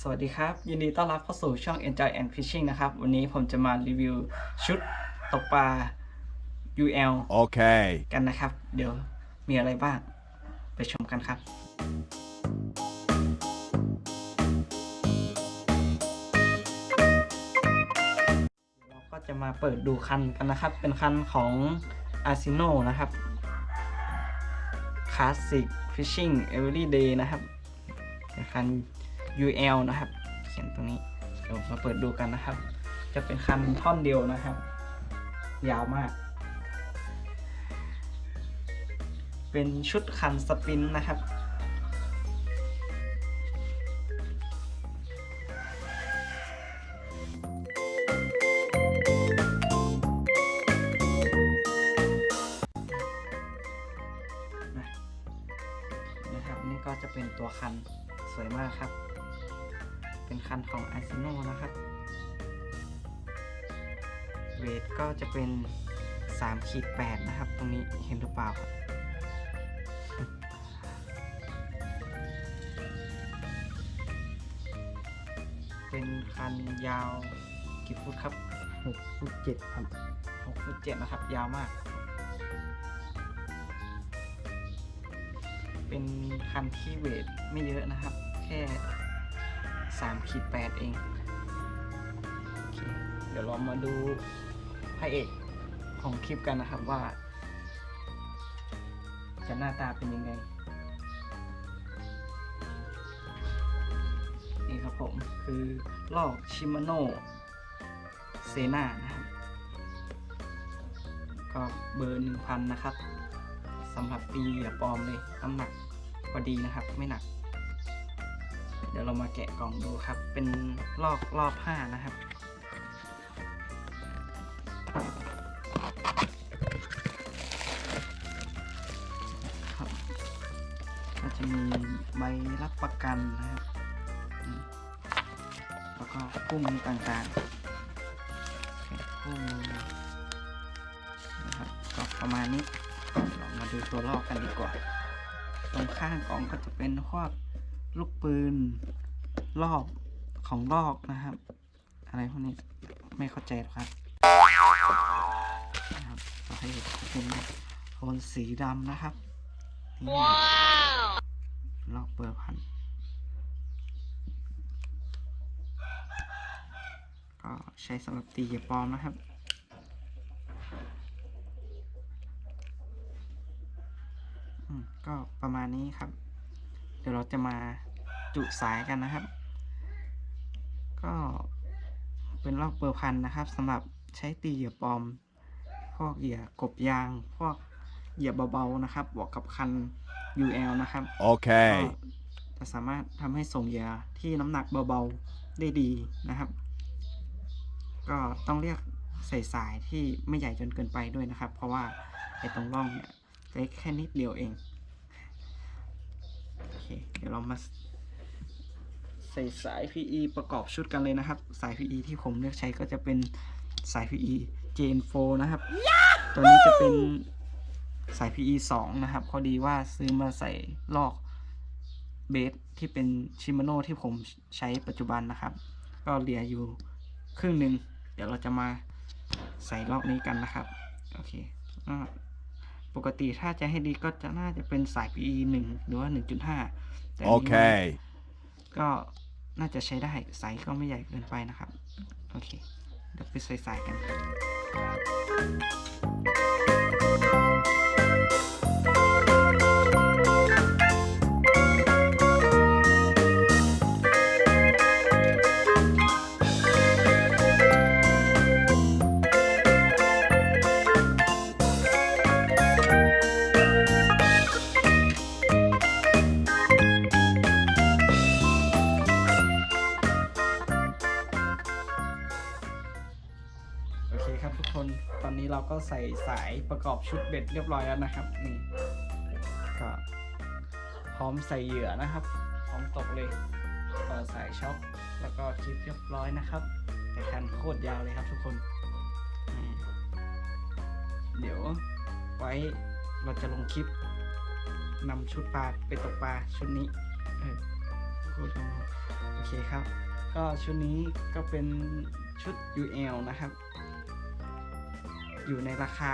สวัสดีครับ ยินดีต้อนรับเข้าสู่ช่อง Enjoy and Fishing นะครับ วันนี้ผมจะมารีวิวชุดตกปลา UL Okay. กันนะครับ เดี๋ยวมีอะไรบ้าง ไปชมกันครับ เราก็จะมาเปิดดูคันกันนะครับ เป็นคันของ a r s e n o นะครับ Classic Fishing Everyday นะครับเป็นคัน UL นะครับ เขียนตรงนี้เดี๋ยวมาเปิดดูกันนะครับ จะเป็นคันท่อนเดียวนะครับ ยาวมาก เป็นชุดคันสปินนะครับนะครับนี่ก็จะเป็นตัวคันสวยมากครับ เป็นคันของ a r s e n o นะครับ เวทก็จะเป็น3ขีด8นะครับ ตรงนี้เห็นหรือเปล่าครับเป็นคันยาวกี่ฟุตครับ6ฟุต7ครับ6ฟุต7นะครับ ยาวมาก เป็นคันที่เวทไม่เยอะนะครับ แค่ 3ขีด8เองโอเคเดี๋ยวเรามาดูพระเอกของคลิปกันนะครับว่า จะหน้าตาเป็นยังไง นี่ครับผมคือลอกชิมาโนเซนานะครับ ก็เบอร์ 1,000 นะครับสำหรับตีเหยื่อปลอมเลยน้ำหนักพอดีนะครับ ไม่หนัก เดี๋ยวเรามาแกะกล่องดูครับ เป็นลอกรอบผ้านะครับครับก็จะมีใบรับประกันนะครับ แล้วก็คู่มือต่างๆคู่มือนะครับก็ประมาณนี้เรามาดูตัวลอกกันดีกว่า ตรงข้างกล่องก็จะเป็นพวก ลูกปืนลอกของลอกนะครับ อะไรพวกนี้ไม่เข้าใจหรอกครับนะครับเราให้เป็นโทนสีดำนะครับนี่ลอกเบอร์พันก็ใช้สำหรับตีเหยียบปลอมนะครับก็ประมาณนี้ครับ เดี๋ยวเราจะมา จุสายกันนะครับ ก็เป็นลอกเบอร์พันนะครับสำหรับใช้ตีเหยื่อปลอม พวกเหยื่อกบยาง พวกเหยื่อเบาๆนะครับบวกกับคัน UL นะครับก็ Okay. จะสามารถทำให้ส่งเหยื่อที่น้ำหนักเบาๆได้ดีนะครับ ก็ต้องเรียกใส่สายที่ไม่ใหญ่จนเกินไปด้วยนะครับ เพราะว่าไอ้ตรงร่องเนี่ยเล็กแค่นิดเดียวเอง โอเค เดี๋ยวเรามาใส่สาย PE ประกอบชุดกันเลยนะครับ สาย PE ที่ผมเลือกใช้ก็จะเป็นสาย PE Gen 4นะครับ ตัวนี้จะเป็นสาย PE 2 นะครับ พอดีว่าซื้อมาใส่ลอกเบสที่เป็นชิมาโน่ที่ผมใช้ปัจจุบันนะครับ ก็เหลืออยู่ครึ่งหนึ่ง เดี๋ยวเราจะมาใส่ลอกนี้กันนะครับ โอเคอ่าปกติถ้าจะให้ดีก็จะน่าจะเป็นสาย PE 1 หรือว่า 1.5 แต่อันนี้มัน Okay. ก็ น่าจะใช้ได้ไซส์ก็ไม่ใหญ่เกินไปนะครับ โอเค เดี๋ยวไปใส่สายกัน ก็ใส่สายประกอบชุดเบ็ดเรียบร้อยแล้วนะครับนี่ก็พร้อมใส่เหยื่อนะครับ พร้อมตกเลยต่อสายช็อคแล้วก็คลิปเรียบร้อยนะครับ แต่คันโคตรยาวเลยครับทุกคน เดี๋ยวไว้เราจะลงคลิปนำชุดปลาไปตกปลาชุดนี้เออโอเคครับ ก็ชุดนี้ก็เป็นชุด UL นะครับ อยู่ในราคา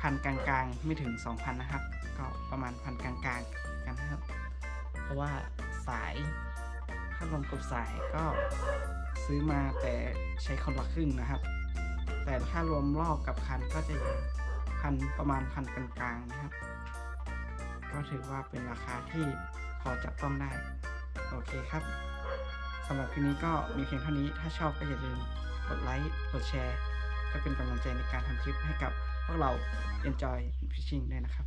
พันกลางๆ ไม่ถึง 2,000 นะครับ ก็ประมาณพันกลางๆกันนะครับ เพราะว่าสายพัดลมกับสายก็ซื้อมาแต่ใช้คนละครึ่งนะครับ แต่ถ้ารวมรอบกับคันก็จะอยู่พันประมาณพันกลางๆนะครับ ก็ถือว่าเป็นราคาที่พอจับต้องได้ โอเคครับสำหรับคลิปนี้ก็มีเพียงเท่านี้ ถ้าชอบก็อย่าลืมกดไลค์ กดแชร์ ก็เป็นกำลังใจในการทำคลิปให้กับพวกเรา Enjoy Fishing ด้วยนะครับ